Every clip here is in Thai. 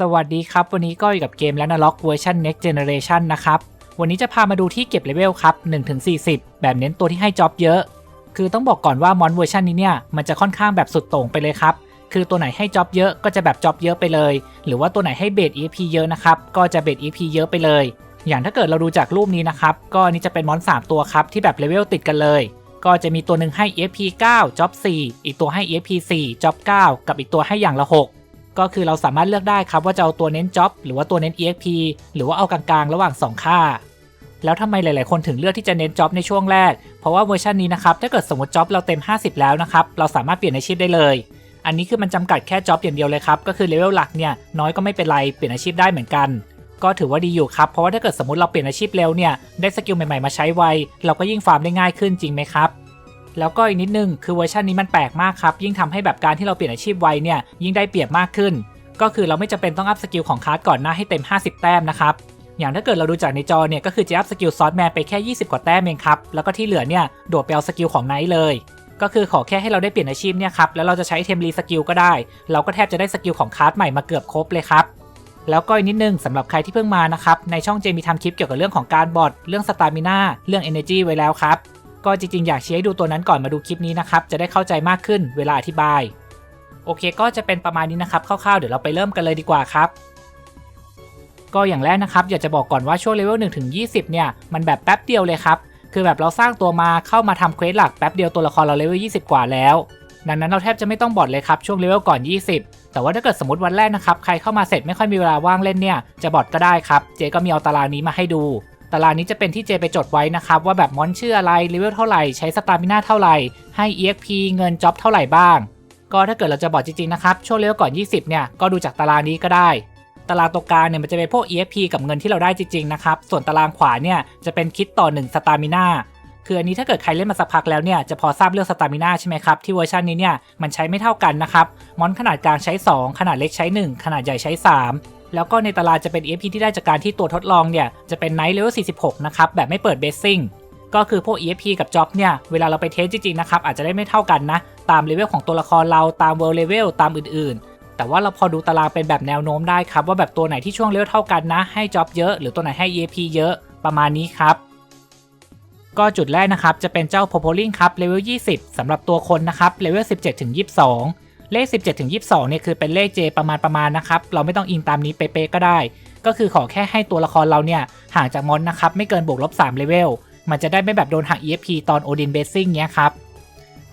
สวัสดีครับ วันนี้ก็อยู่กับเกม l a n a l o g เวอร์ชัน Next Generation นะครับ วันนี้จะพามาดูที่เก็บเลเวลครับ1-40 แบบเน้นตัวที่ให้จ็อบเยอะ คือต้องบอกก่อนว่ามอนเวอร์ชันนี้เนี่ยมันจะค่อนข้างแบบสุดโต่งไปเลยครับ คือตัวไหนให้จ็อบเยอะก็จะแบบจ็อบเยอะไปเลย หรือว่าตัวไหนให้เบส EP เยอะนะครับก็จะเบส EP เยอะไปเลย อย่างถ้าเกิดเราดูจากรูปนี้นะครับก็อันนี้จะเป็นมอน 3 ตัวครับที่แบบเลเวลติดกันเลย ก็จะมีตัวหนึ่งให้ EFP 9 Job 4อีกตัวให้ EFP 4 Job 9กับอีกตัวให้อย่างละ 6 ก็คือเราสามารถเลือกได้ครับว่าจะเอาตัวเน้น Job หรือว่าตัวเน้น EXP หรือว่าเอากลางๆ ระหว่าง 2 ค่า แล้วทำไมหลายๆ คนถึงเลือกที่จะเน้น Job ในช่วงแรก เพราะว่าเวอร์ชันนี้นะครับถ้าเกิดสมมติ Job เราเต็ม 50 แล้วนะครับเราสามารถเปลี่ยนอาชีพได้เลย อันนี้คือมันจำกัดแค่ Job อย่างเดียวเลยครับก็คือเลเวลหลักเนี่ยน้อยก็ไม่เป็นไรเปลี่ยนอาชีพได้เหมือนกัน ก็ถือว่าดีอยู่ครับเพราะว่าถ้าเกิดสมมติเราเปลี่ยนอาชีพเร็วเนี่ยได้สกิลใหม่ๆมาใช้ไวเราก็ยิ่งฟาร์มได้ง่ายขึ้นจริงไหมครับ แล้วก็อีกนิดนึงคือเวอร์ชันนี้มันแปลกมากครับ ยิ่งทำให้แบบการที่เราเปลี่ยนอาชีพไวเนี่ยยิ่งได้เปรียบมากขึ้น ก็คือเราไม่จำเป็นต้องอัพสกิลของคลาสก่อนหน้าให้เต็ม 50 แต้มนะครับอย่างถ้าเกิดเราดูจากในจอเนี่ยก็คือจะอัพสกิลซอสแมนไปแค่ 20 กว่าแต้มเองครับแล้วก็ที่เหลือเนี่ยโดดไปเอาสกิลของไนท์เลย ก็คือขอแค่ให้เราได้เปลี่ยนอาชีพเนี่ยครับแล้วเราจะใช้เทมรีสกิลก็ได้ เราก็แทบจะได้สกิลของคลาสใหม่มาเกือบครบเลยครับแล้วก็อีกนิดนึงสำหรับใครที่เพิ่งมานะครับในช่องเจมีทำคลิปเกี่ยวกับเรื่องของการบอดเรื่องสตามิน่าเรื่อง Energy ไว้แล้วครับ ก็จริงๆ อยากเชียร์ให้ดูตัวนั้นก่อนมาดูคลิปนี้นะครับ จะได้เข้าใจมากขึ้นเวลาอธิบาย โอเคก็จะเป็นประมาณนี้นะครับคร่าวๆ เดี๋ยวเราไปเริ่มกันเลยดีกว่าครับ ก็อย่างแรกนะครับ อยากจะบอกก่อนว่าช่วงเลเวล1ถึง20 เนี่ย มันแบบแป๊บเดียวเลยครับ คือแบบเราสร้างตัวมาเข้ามาทำเควสหลักแป๊บเดียวตัวละครเราเลเวล20 กว่าแล้ว ดังนั้นเราแทบจะไม่ต้องบอดเลยครับช่วงเลเวลก่อน 20 แต่ว่าถ้าเกิดสมมติวันแรกนะครับใครเข้ามาเสร็จไม่ค่อยมีเวลาว่างเล่นเนี่ยจะบอดก็ได้ครับ เจก็มีเอาตารางนี้มาให้ดู ตารางนี้จะเป็นที่เจไปจดไว้นะครับ ว่าแบบมอนชื่ออะไรเลเวลเท่าไหร่ใช้สตามิน่าเท่าไหร่ให้ EXP เงินจ็อบเท่าไหร่บ้าง ก็ถ้าเกิดเราจะบอดจริงๆนะครับช่วงเลเวลก่อน 20 เนี่ยก็ดูจากตารางนี้ก็ได้ ตารางตรงกลางเนี่ยมันจะเป็นพวก EXP กับเงินที่เราได้จริงๆนะครับส่วนตารางขวาเนี่ยจะเป็นคิดต่อ1สตามิน่าคืออันนี้ถ้าเกิดใครเล่นมาสักพักแล้วเนี่ยจะพอทราบเรื่องสตามิน่าใช่ไหมครับที่เวอร์ชันนี้เนี่ยมันใช้ไม่เท่ากันนะครับมอนขนาดกลางใช้ 2 ขนาดเล็กใช้ 1 ขนาดใหญ่ใช้ 3 แล้วก็ในตารางจะเป็น EXP ที่ได้จากการที่ตัวทดลองเนี่ยจะเป็นไนท์เลเวล46 นะครับ แบบไม่เปิดเบสซิ่งก็คือพวก EXP กับ Job เนี่ยเวลาเราไปเทสจริงๆนะครับอาจจะได้ไม่เท่ากันนะ ตามเลเวลของตัวละครเราตาม World Level ตามอื่นๆ แต่ว่าเราพอดูตารางเป็นแบบแนวโน้มได้ครับว่าแบบตัวไหนที่ช่วงเลเวลเท่ากันนะให้ Job เยอะหรือตัวไหนให้ EXP เยอะประมาณนี้ครับก็จุดแรกนะครับจะเป็นเจ้า p o p o l i n g ครับเลเวล 20 สำหรับตัวคนนะครับเลเวล 17ถึง22 เลข 17ถึง22เนี่ยคือเป็นเลข J ประมาณประมาณนะครับ เราไม่ต้องอิงตามนี้เป๊ะๆก็ได้ ก็คือขอแค่ให้ตัวละครเราเนี่ยห่างจากมอนนะครับไม่เกินบวกลบ3เลเวล มันจะได้ไม่แบบโดนหัก EFP ตอน Odin Basing เนี้ยครับ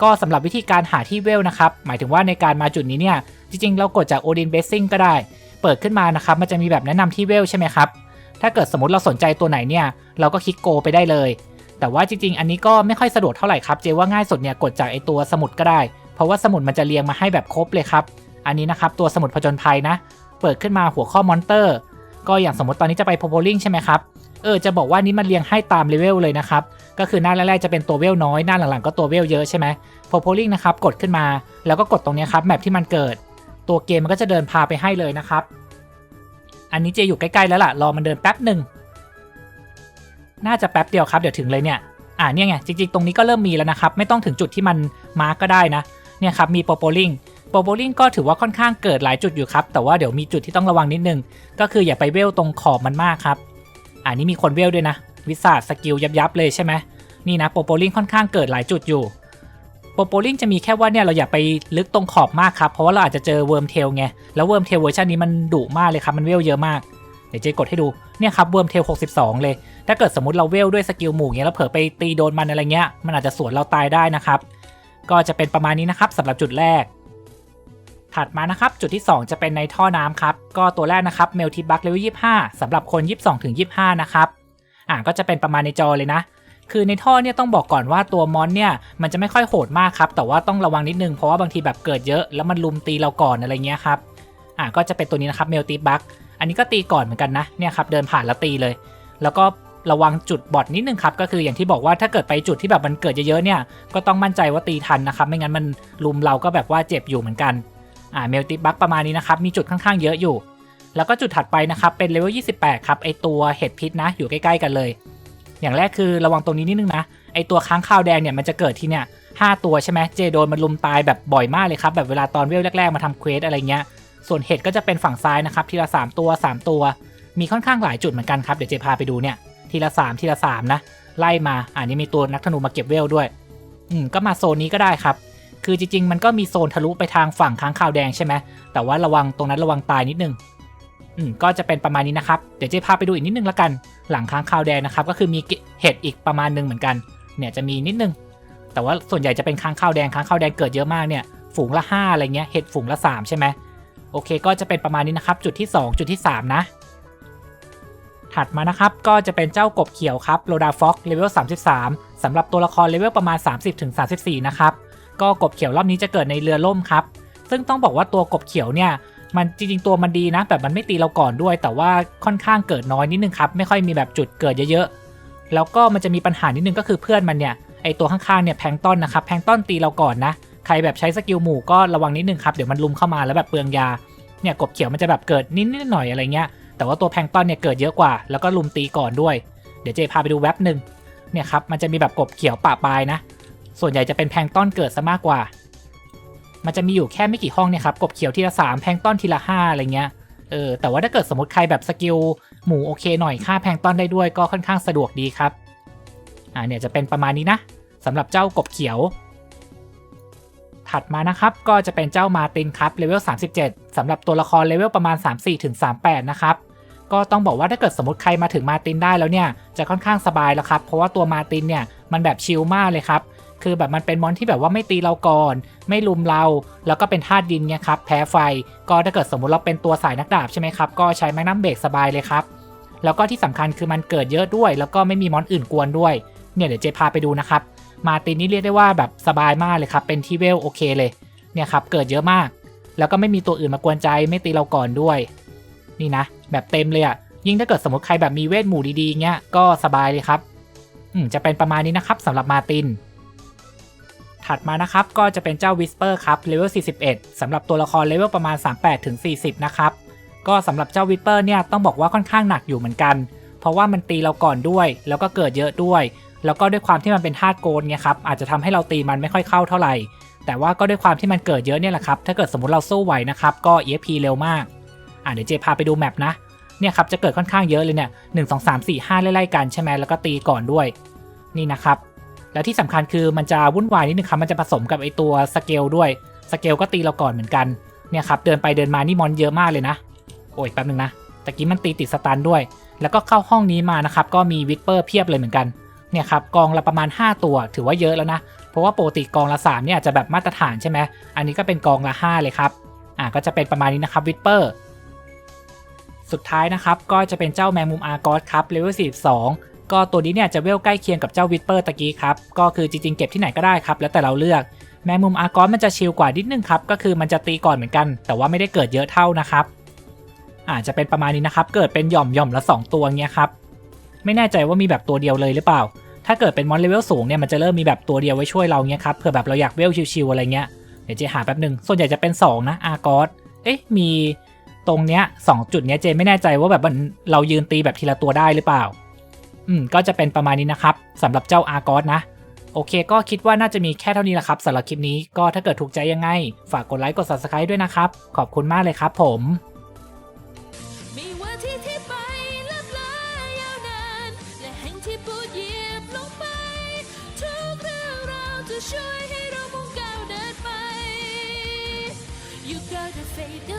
ก็สำหรับวิธีการหาที่เวลนะครับ หมายถึงว่าในการมาจุดนี้เนี่ย จริง ๆ เรากดจาก Odin Basing ก็ได้ เปิดขึ้นมานะครับ มันจะมีแบบแนะนำที่เวลใช่ไหมครับ ถ้าเกิดสมมติเราสนใจตัวไหนเนี่ย เราก็คลิกโกไปได้เลย แต่ว่าจริง ๆ อันนี้ก็ไม่ค่อยสะดวกเท่าไหร่ครับ เจว่าง่ายสุดเนี่ยกดจากไอตัวสมุดก็ได้ เพราะว่าสมุดมันจะเรียงมาให้แบบครบเลยครับ อันนี้นะครับตัวสมุดผจญภัยนะ เปิดขึ้นมาหัวข้อมอนเตอร์ ก็อย่างสมมติตอนนี้จะไปโพโพลิงใช่ไหมครับ เออจะบอกว่านี้มันเรียงให้ตามเลเวลเลยนะครับ ก็คือหน้าแรกๆจะเป็นตัวเวลน้อย หน้าหลังๆก็ตัวเวลเยอะใช่ไหมโพโพลิงนะครับกดขึ้นมา แล้วก็กดตรงนี้ครับแมปที่มันเกิด ตัวเกมมันก็จะเดินพาไปให้เลยนะครับ อันนี้เจอยู่ใกล้ๆแล้วล่ะ รอมันเดินแป๊บหนึ่ง น่าจะแป๊บเดียวครับ เดี๋ยวถึงเลยเนี่ย อ่าเนี่ยไงจริงๆตรงนี้ก็เริ่มมีแล้วนะครับ ไม่ต้องถึงจุดที่มันมาร์กก็ได้นะ เนี่ยครับมีโปโปลิงโปโปลิงก็ถือว่าค่อนข้างเกิดหลายจุดอยู่ครับ แต่ว่าเดี๋ยวมีจุดที่ต้องระวังนิดนึง ก็คืออย่าไปเวลตรงขอบมันมากครับอ่านี่มีคนเวลด้วยนะ วิสาสกิลยับยับเลยใช่ไหมนี่นะโปโปลิงค่อนข้างเกิดหลายจุดอยู่โปโปลิงจะมีแค่ว่าเนี่ยเราอย่าไปลึกตรงขอบมากครับเพราะว่าเราอาจจะเจอเวิร์มเทลไงแล้วเวิร์มเทลเวอร์ชันนี้มันดุมากเลยครับมันเวลเยอะมากเดี๋ยวเจกดให้ดูเนี่ยครับเวิร์มเทล62 เลย ถ้าเกิดสมมติเราเวลด้วยสกิลหมู่เงี้ยแล้วเผลอไปตีโดนมันอะไรเงี้ยมันอาจจะสวนเราตายได้นะครับ ก็จะเป็นประมาณนี้นะครับสำหรับจุดแรก ถัดมานะครับจุดที่ 2 จะเป็นในท่อน้ำครับ ก็ตัวแรกนะครับเมลทิบักเลเวล25สำหรับคน 22ถึง25 นะครับอ่าก็จะเป็นประมาณในจอเลยนะคือในท่อเนี่ยต้องบอกก่อนว่าตัวมอนเนี่ยมันจะไม่ค่อยโหดมากครับ แต่ว่าต้องระวังนิดนึงเพราะว่าบางทีแบบเกิดเยอะ แล้วมันลุมตีเราก่อนอะไรเงี้ยครับอ่าก็จะเป็นตัวนี้นะครับเมลติบักอันนี้ก็ตีก่อนเหมือนกันนะเนี่ยครับเดินผ่านแล้วตีเลย แล้วก็ ระวังจุดบอดนิดนึงครับก็คืออย่างที่บอกว่าถ้าเกิดไปจุดที่แบบมันเกิดเยอะๆเนี่ยก็ต้องมั่นใจว่าตีทันนะครับไม่งั้นมันลุมเราก็แบบว่าเจ็บอยู่เหมือนกันอ่าเมลติบักประมาณนี้นะครับมีจุดค่อนข้างเยอะอยู่ แล้วก็จุดถัดไปนะครับเป็นเลเวล28ครับไอตัวเห็ดพิษนะอยู่ใกล้ๆกันเลย อย่างแรกคือระวังตรงนี้นิดนึงนะไอตัวค้างคาวแดงเนี่ยมันจะเกิดที่เนี่ยห้าตัวใช่ไหมเจโดนมันลุมตายแบบบ่อยมากเลยครับแบบเวลาตอนเวลแรกๆมาทำเควสอะไรเงี้ยส่วนเห็ดก็จะเป็นฝั่งซ้ายนะครับทีละ 3 ตัว 3 ตัว มีค่อนข้างหลายจุดเหมือนกันครับ เดี๋ยวเจพาไปดูเนี่ย ทีละ 3 ทีละ 3 นะ ไล่มาอ่านี่มีตัวนักธนูมาเก็บเวลด้วย อืมก็มาโซนนี้ก็ได้ครับ คือจริง ๆ มันก็มีโซนทะลุไปทางฝั่งค้างคาวแดงใช่ไหมแต่ว่าระวังตรงนั้นระวังตายนิดนึงอืมก็จะเป็นประมาณนี้นะครับ เดี๋ยวเจพาไปดูอีกนิดนึงละกัน หลังค้างคาวแดงนะครับ ก็คือมีเห็ดอีกประมาณนึงเหมือนกัน เนี่ยจะมีนิดนึง แต่ว่าส่วนใหญ่จะเป็นค้างคาวแดงค้างคาวแดงเกิดเยอะมากเนี่ย ฝูงละ5อะไรเงี้ย เห็ดฝูงละ 3 ใช่ไหมโอเค ก็จะเป็นประมาณนี้นะครับ จุดที่ 2 จุดที่ 3 นะ ถัดมานะครับก็จะเป็นเจ้ากบเขียวครับโลดาฟ็อกเลเวล 33สำหรับตัวละครเลเวลประมาณ 30-34 นะครับ ก็กบเขียวรอบนี้จะเกิดในเรือล่มครับ ซึ่งต้องบอกว่าตัวกบเขียวเนี่ยมันจริงๆตัวมันดีนะ แบบมันไม่ตีเราก่อนด้วย แต่ว่าค่อนข้างเกิดน้อยนิดนึงครับ ไม่ค่อยมีแบบจุดเกิดเยอะๆ แล้วก็มันจะมีปัญหานิดนึงก็คือเพื่อนมันเนี่ยไอตัวข้างๆเนี่ยแพงต้นนะครับแพงต้นตีเราก่อนนะใครแบบใช้สกิลหมู่ก็ระวังนิดนึงครับเดี๋ยวมันลุมเข้ามาแล้วแบบเปลืองยาเนี่ยกบเขียวมันจะแบบเกิดนิดๆหน่อยอะไรเงี้ย แต่ว่าตัวแพงต้นเนี่ยเกิดเยอะกว่า แล้วก็ลุมตีก่อนด้วย เดี๋ยวเจพาไปดูแว็บหนึ่งเนี่ยครับ มันจะมีแบบกบเขียวปะปลายนะ ส่วนใหญ่จะเป็นแพงต้อนเกิดซะมากกว่า มันจะมีอยู่แค่ไม่กี่ห้องเนี่ยครับ กบเขียวทีละสามแพงต้อนทีละห้าอะไรเงี้ย เออ แต่ว่าถ้าเกิดสมมติใครแบบสกิลหมูโอเคหน่อยฆ่าแพงต้อนได้ด้วยก็ค่อนข้างสะดวกดีครับ อ่าเนี่ยจะเป็นประมาณนี้นะสำหรับเจ้ากบเขียว ถัดมานะครับก็จะเป็นเจ้ามาตินครับเลเวล37สำหรับตัวละครเลเวลประมาณ 34ถึง38 นะครับ ก็ต้องบอกว่าถ้าเกิดสมมติใครมาถึงมาตินได้แล้วเนี่ยจะค่อนข้างสบายแล้วครับ เพราะว่าตัวมาตินเนี่ยมันแบบชิลมากเลยครับ คือแบบมันเป็นมอนที่แบบว่าไม่ตีเราก่อน ไม่ลุมเรา แล้วก็เป็นธาตุดินเนี่ยครับแพ้ไฟ ก็ถ้าเกิดสมมติเราเป็นตัวสายนักดาบใช่ไหมครับก็ใช้แมกนัมเบรกสบายเลยครับ แล้วก็ที่สำคัญคือมันเกิดเยอะด้วย แล้วก็ไม่มีมอนอื่นกวนด้วย เนี่ยเดี๋ยวเจพาไปดูนะครับ มาตินนี่เรียกได้ว่าแบบสบายมากเลยครับ เป็นที่เวลโอเคเลย เนี่ยครับเกิดเยอะมาก แล้วก็ไม่มีตัวอื่นมากวนใจ ไม่ตีเราก่อนด้วย นี่นะ แบบเต็มเลยอะ่ะยิ่งถ้าเกิดสมมติใครแบบมีเวทหมู่ดีๆเงี้ยก็สบายเลยครับอืมจะเป็นประมาณนี้นะครับสำหรับมาติน ถัดมานะครับก็จะเป็นเจ้าวิสเปอร์ครับเลเวล41สำหรับตัวละครเลเวลประมาณ 38ถึง40 นะครับก็สำหรับเจ้าวิสเปอร์เนี่ยต้องบอกว่าค่อนข้างหนักอยู่เหมือนกัน เพราะว่ามันตีเราก่อนด้วย แล้วก็เกิดเยอะด้วย แล้วก็ด้วยความที่มันเป็นธาตุโกนเนี่ยครับอาจจะทำให้เราตีมันไม่ค่อยเข้าเท่าไหร่ แต่ว่าก็ด้วยความที่มันเกิดเยอะเนี่ยแหละครับถ้าเกิดสมมติเราสู้ไหวนะครับก็ EFP เร็วมาก อ่าเดี๋ยวเจพาไปดูแมปนะเนี่ยครับจะเกิดค่อนข้างเยอะเลยเนี่ยหนึ่งสองสามสี่ห้าไล่ๆกันใช่ไหมแล้วก็ตีก่อนด้วย นี่นะครับ แล้วที่สำคัญคือมันจะวุ่นวายนิดนึงครับมันจะผสมกับไอตัวสเกลด้วยสเกลก็ตีเราก่อนเหมือนกันเนี่ยครับเดินไปเดินมานี่มอนเยอะมากเลยนะ โอ้ยแป๊บนึงนะตะกี้มันตีติดสตันด้วย แล้วก็เข้าห้องนี้มานะครับก็มีวิสเปอร์เพียบเลยเหมือนกันเนี่ยครับกองละประมาณ 5 ตัวถือว่าเยอะแล้วนะ เพราะว่าปกติกองละ3เนี่ยอาจจะแบบมาตรฐานใช่ไหมอันนี้ก็เป็นกองละ 5 เลยครับอ่าก็จะเป็นประมาณนี้นะครับวิสเปอร์ สุดท้ายนะครับก็จะเป็นเจ้าแมงมุมอาร์กอสครับเลเวล42 ก็ตัวนี้เนี่ยจะเวลใกล้เคียงกับเจ้าวิสเปอร์ตะกี้ครับก็คือจริงๆเก็บที่ไหนก็ได้ครับแล้วแต่เราเลือกแมงมุมอาร์กอสมันจะชิลกว่านิดนึงครับก็คือมันจะตีก่อนเหมือนกัน แต่ว่าไม่ได้เกิดเยอะเท่านะครับอาจจะเป็นประมาณนี้นะครับ เกิดเป็นหย่อมหย่อมละ 2 ตัวเงี้ยครับ ไม่แน่ใจว่ามีแบบตัวเดียวเลยหรือเปล่า ถ้าเกิดเป็นมอนเลเวลสูงเนี่ยมันจะเริ่มมีแบบตัวเดียวไว้ช่วยเราเงี้ยครับ เผื่อแบบเราอยากเวลชิวๆอะไรเงี้ย เดี๋ยวเจหาแป๊บหนึ่ง ส่วนใหญ่จะเป็น 2 นะอาร์กอส เอ๊ะ มี ตรงเนี้ยสองจุดเนี้ยเจไม่แน่ใจว่าแบบเรายืนตีแบบทีละตัวได้หรือเปล่า อืมก็จะเป็นประมาณนี้นะครับสำหรับเจ้าอาร์กอสนะ โอเค ก็คิดว่าน่าจะมีแค่เท่านี้แหละครับสำหรับคลิปนี้ก็ถ้าเกิดถูกใจยังไง ฝากกดไลค์กด subscribe ด้วยนะครับ ขอบคุณมากเลยครับผมช่วยให้เรามุ่งก้าวเดินไป You gotta fade